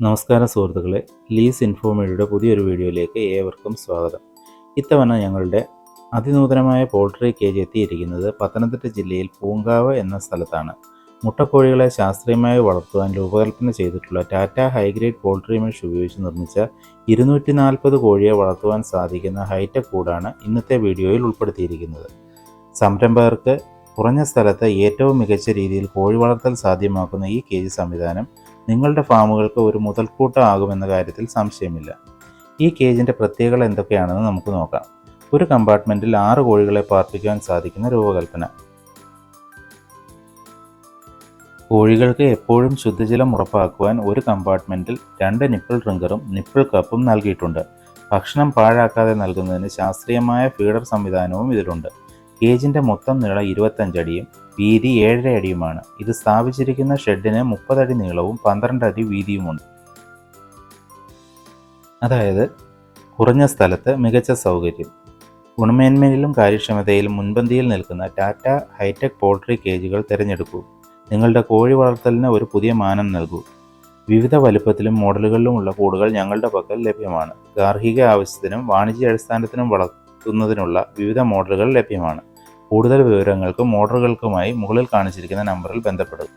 നമസ്കാരം സുഹൃത്തുക്കളെ ലീസ് ഇൻഫോമേഡിയുടെ പുതിയൊരു വീഡിയോയിലേക്ക് ഏവർക്കും സ്വാഗതം. ഇത്തവണ ഞങ്ങളുടെ അതിനൂതനമായ പോൾട്രി കേജ് എത്തിയിരിക്കുന്നത് പത്തനംതിട്ട ജില്ലയിൽ പൂങ്കാവ് എന്ന സ്ഥലത്താണ്. മുട്ടക്കോഴികളെ ശാസ്ത്രീയമായി വളർത്തുവാൻ രൂപകൽപ്പന ചെയ്തിട്ടുള്ള ടാറ്റ ഹൈഗ്രേഡ് പോൾട്രി മെഷ് ഉപയോഗിച്ച് നിർമ്മിച്ച ഇരുന്നൂറ്റി നാൽപ്പത് കോഴിയെ വളർത്തുവാൻ സാധിക്കുന്ന ഹൈടെക് കൂടാണ് ഇന്നത്തെ വീഡിയോയിൽ ഉൾപ്പെടുത്തിയിരിക്കുന്നത്. സംരംഭകർക്ക് കുറഞ്ഞ സ്ഥലത്ത് ഏറ്റവും മികച്ച രീതിയിൽ കോഴി വളർത്തൽ സാധ്യമാക്കുന്ന ഈ കേജ് സംവിധാനം നിങ്ങളുടെ ഫാമുകൾക്ക് ഒരു മുതൽക്കൂട്ടാകുമെന്ന കാര്യത്തിൽ സംശയമില്ല. ഈ കേജിന്റെ പ്രത്യേകത എന്തൊക്കെയാണെന്ന് നമുക്ക് നോക്കാം. ഒരു കമ്പാർട്ട്മെന്റിൽ ആറ് കോഴികളെ പാർപ്പിക്കാൻ സാധിക്കുന്ന രൂപകൽപ്പന. കോഴികൾക്ക് എപ്പോഴും ശുദ്ധജലം ഉറപ്പാക്കുവാൻ ഒരു കമ്പാർട്ട്മെന്റിൽ രണ്ട് നിപ്പിൾ ഡ്രിങ്കറും നിപ്പിൾ കപ്പും നൽകിയിട്ടുണ്ട്. ഭക്ഷണം പാഴാക്കാതെ നൽകുന്നതിന് ശാസ്ത്രീയമായ ഫീഡർ സംവിധാനവും ഇതിലുണ്ട്. കേജിന്റെ മൊത്തം നീളം ഇരുപത്തഞ്ചടിയും വീതി ഏഴര അടിയുമാണ്. ഇത് സ്ഥാപിച്ചിരിക്കുന്ന ഷെഡിന് മുപ്പതടി നീളവും പന്ത്രണ്ട് അടി വീതിയുമുണ്ട്. അതായത് കുറഞ്ഞ സ്ഥലത്ത് മികച്ച സൗകര്യം. ഗുണമേന്മയിലും കാര്യക്ഷമതയിലും മുൻപന്തിയിൽ നിൽക്കുന്ന ടാറ്റ ഹൈടെക് പോൾട്രി കേജുകൾ തിരഞ്ഞെടുക്കൂ. നിങ്ങളുടെ കോഴി വളർത്തലിന് ഒരു പുതിയ മാനം നൽകൂ. വിവിധ വലുപ്പത്തിലും മോഡലുകളിലുമുള്ള കൂടുകൾ ഞങ്ങളുടെ പക്കൽ ലഭ്യമാണ്. ഗാർഹിക ആവശ്യത്തിനും വാണിജ്യ അടിസ്ഥാനത്തിനും വളർത്തുന്നതിനുള്ള വിവിധ മോഡലുകൾ ലഭ്യമാണ്. കൂടുതൽ വിവരങ്ങൾക്കും ഓർഡറുകൾക്കുമായി മുകളിൽ കാണിച്ചിരിക്കുന്ന നമ്പറിൽ ബന്ധപ്പെടുക.